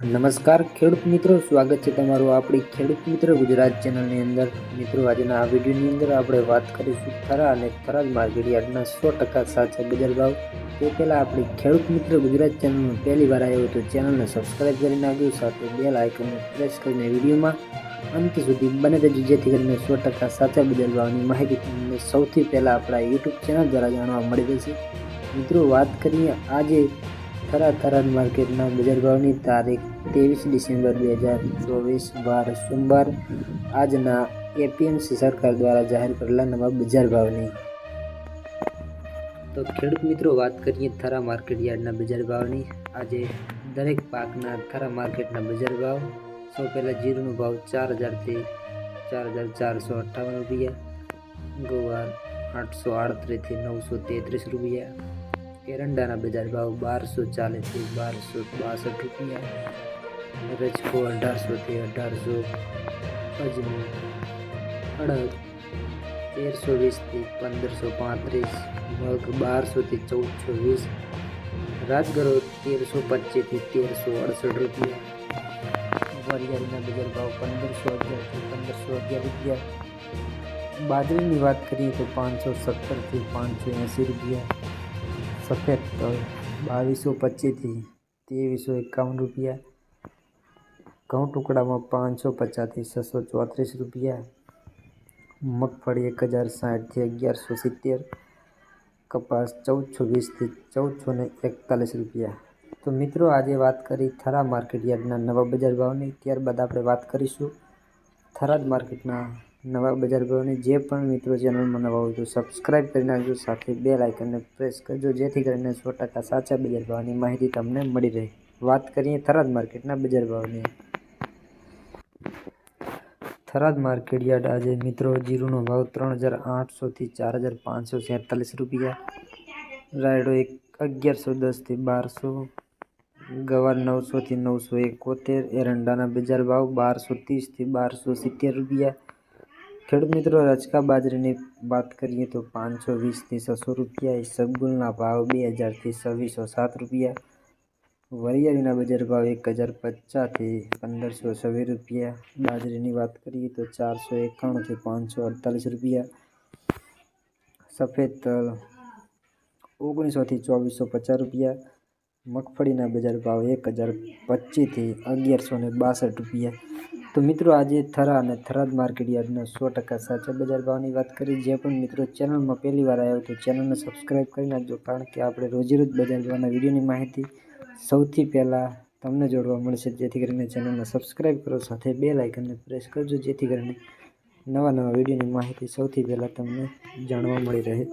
નમસ્કાર, ખેડૂત મિત્રો. સ્વાગત છે તમારું આપણી ખેડૂત મિત્ર ગુજરાત ચેનલની અંદર. મિત્રો, આજના આ વિડીયોની અંદર આપણે વાત કરીશું થરા અને થરાદ માર્કેટ યાર્ડના સો ટકા સાચા બજાર ભાવ. તે પહેલાં આપણી ખેડૂત મિત્ર ગુજરાત ચેનલમાં પહેલી વાર આવ્યો તો ચેનલને સબસ્ક્રાઈબ કરી નાખ્યું સાથે બેલ આઇકનને પ્રેસ કરીને વિડીયોમાં અંત સુધી બને રહેજો, જેથી કરીને સો ટકા સાચા બજાર ભાવની માહિતી તમને સૌથી પહેલાં આપણા યુટ્યુબ ચેનલ દ્વારા જાણવા મળી રહેશે. મિત્રો, વાત કરીએ આજે થરા થરાદ માર્કેટના બજાર ભાવની તારીખ ત્રેવીસ ડિસેમ્બર બે હજાર ચોવીસ વાર સોમવાર આજના એપીએમસી સરકાર દ્વારા જાહેર કરેલા નવા બજાર ભાવની તો ખેડૂત મિત્રો વાત કરીએ થરા માર્કેટ યાર્ડના બજાર ભાવની આજે દરેક પાકના થરા માર્કેટના બજાર ભાવ સૌ પહેલાં જીરુનો ભાવ ચાર હજારથી ચાર હજાર ચારસો અઠ્ઠાવન રૂપિયા ગુવાર આઠસો આડત્રીસથી નવસો તેત્રીસ રૂપિયા એરંડાના બજાર ભાવ બારસો ચાલીસથી બારસો બાસઠ રૂપિયા રજકો અઢારસોથી અઢારસો અજમો અડદ તેરસો વીસથી પંદરસો પાંત્રીસ મગ બારસોથી ચૌદસો વીસ રાજગરો તેરસો પચીસથી તેરસો અડસઠ રૂપિયા વરિયાળીના બજાર ભાવ પંદરસો અગિયારથી પંદરસો અગિયાર રૂપિયા બાજરીની વાત કરીએ તો પાંચસો સત્તરથી પાંચસો એંસી રૂપિયા સફેદ તલ બાવીસો પચીસથી ત્રેવીસો એકાવન રૂપિયા. ઘઉં ટુકડામાં પાંચસો પચાસથી છસો ચોત્રીસ રૂપિયા. મગફળી એક હજાર સાઠથી અગિયારસો સિત્તેર. કપાસ ચૌદસો વીસથી ચૌદસો ને એકતાલીસ રૂપિયા. તો મિત્રો, આજે વાત કરી થરા માર્કેટ યાર્ડના નવા બજાર ભાવની. ત્યારબાદ આપણે વાત કરીશું થરાદ માર્કેટના નવા બજાર ભાવની જે પણ મિત્રો ચેનલમાં નવા હોય તો સબસ્ક્રાઈબ કરી નાખજો સાથે બે લાઇકનને પ્રેસ કરજો જેથી કરીને સો ટકા સાચા બજાર ભાવની માહિતી તમને મળી રહે વાત કરીએ થરાદ માર્કેટના બજાર ભાવની થરાદ માર્કેટ યાર્ડ આજે મિત્રો જીરુનો ભાવ ત્રણ હજાર આઠસોથી ચાર હજાર પાંચસો છેતાલીસ રૂપિયા રાયડો એક અગિયારસો દસથી બારસો ગવાર નવસોથી નવસો એકોતેર એરંડાના બજાર ભાવ બારસો ત્રીસથી બારસો સિત્તેર રૂપિયા ખેડૂત મિત્રો રચકા બાજરીની વાત કરીએ તો પાંચસો વીસથી છસો રૂપિયા ઇસબગુલના ભાવ બે હજારથી છવ્વીસો સાત રૂપિયા, વરિયાળીના બજાર ભાવ એક હજાર પચાસથી પંદરસો છવ્વીસ રૂપિયા, બાજરીની વાત કરીએ તો ચારસો એકાણુંથી પાંચસો અડતાલીસ રૂપિયા, સફેદ તલ ઓગણીસોથી ચોવીસો પચાસ રૂપિયા, મગફળીના બજાર ભાવ એક હજાર પચીસથી અગિયારસો બાસઠ રૂપિયા તો મિત્રો આજે થરા અને થરાદ માર્કેટ યાર્ડના સો ટકા સાચા બજાર ભાવની વાત કરી. જે પણ મિત્રો ચેનલમાં પહેલી વાર આવ્યો તો ચેનલને સબસ્ક્રાઈબ કરી નાખજો, કારણ કે આપણે રોજેરોજ બજાર ભાવના વિડીયોની માહિતી સૌથી પહેલાં તમને જોડવા મળશે. જેથી કરીને ચેનલને સબસ્ક્રાઈબ કરો, સાથે બે લાઇકનને પ્રેસ કરજો, જેથી કરીને નવા નવા વિડીયોની માહિતી સૌથી પહેલાં તમને જાણવા મળી રહે.